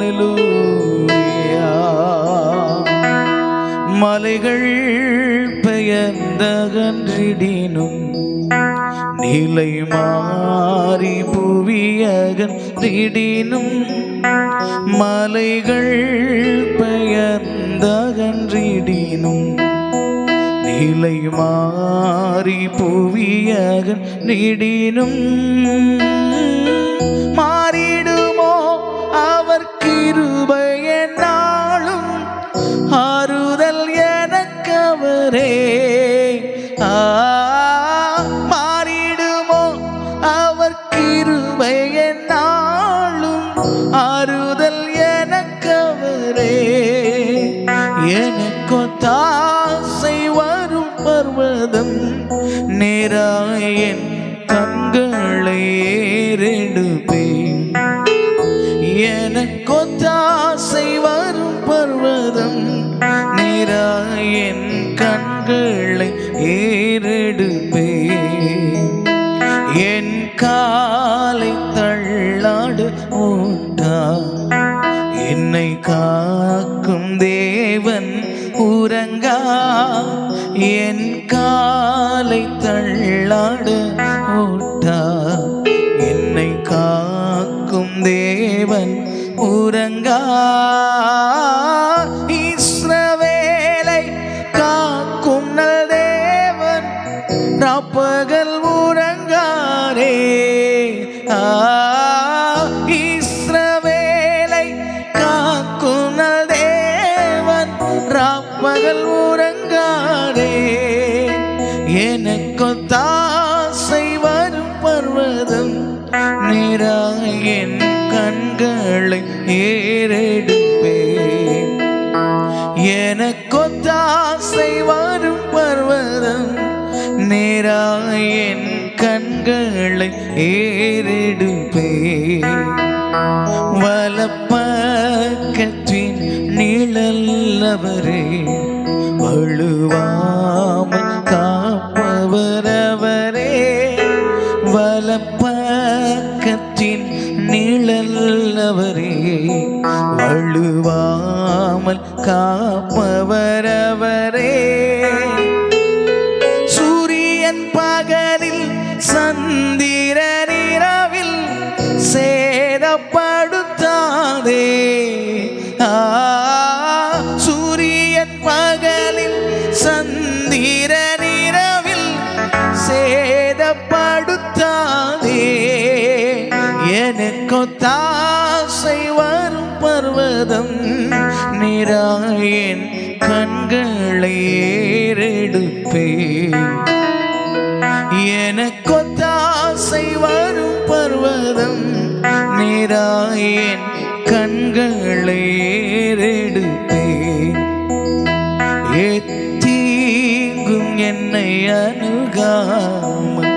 ஹalleluya மலைகள் பெயர்ந்தகன்றிடினும் நிலை மாறி புவியகன்றிடினும் மலைகள் பெயர்ந்தகன்றிடினும் நிலை மாறி புவியகன் நீடினும் மா கிருபைய நாளும் ஆறுதல் எனக்கவரே ஆ மாறிடுமோ அவர் கிருபைய நாளும் ஆறுதல் எனக்கவரே எனக்கோ தாசை வரும் பர்வதம் நேராயன் காலை தள்ளாடு ஊட்டா. என்னை காக்கும் தேவன் உறங்கா. என் காலை தள்ளாடு ஊட்டா. என்னை காக்கும் தேவன் உறங்கா. இஸ்ரவேலை நப்பகல் உறங்காரே ஆ, இஸ்ரவேலை காக்கும் தேவன் ராப்பகல் உறங்காரே எனக்கு தாசை வரும் பர்வதம் நேராக என் கண்களை ஏறெடுப்பேன். தாசை வரும் நேராக என் கண்களை ஏறெடுப்பே வலப்பக்கத்தின் நிழல்லவரே வழுவாமல் காப்பவரவரே. வலப்பக்கத்தின் நிழல்லவரே வழுவாமல் காப்பவரவரே. எனக்கு தாசை வரும் பர்வதம். நிராயன் கண்களை ஏறெடுப்பேன். தாசை வரும் பர்வதம். நிராயன் கண்களை ஏறெடுப்பேன். எத்தீங்கும் என்னை அணுகாமல்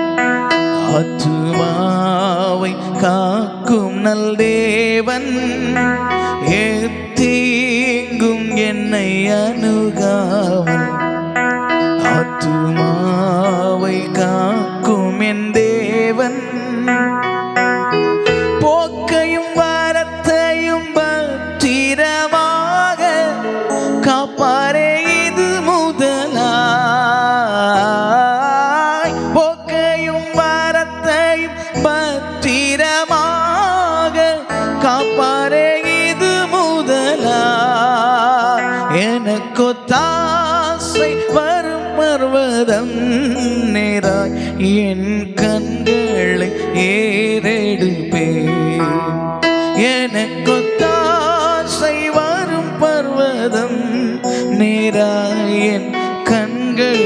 ஆத்துமாவை காக்கும் நல் தேவன் ஏத்தீங்கும் என்னை அணுகாமல் எனக்கு தாசை வரும் பர்வதம் நேராய் என் கண்களை ஏறெடுப்பே எனக்கு தாசை வரும் பர்வதம் நேராய் என் கண்கள்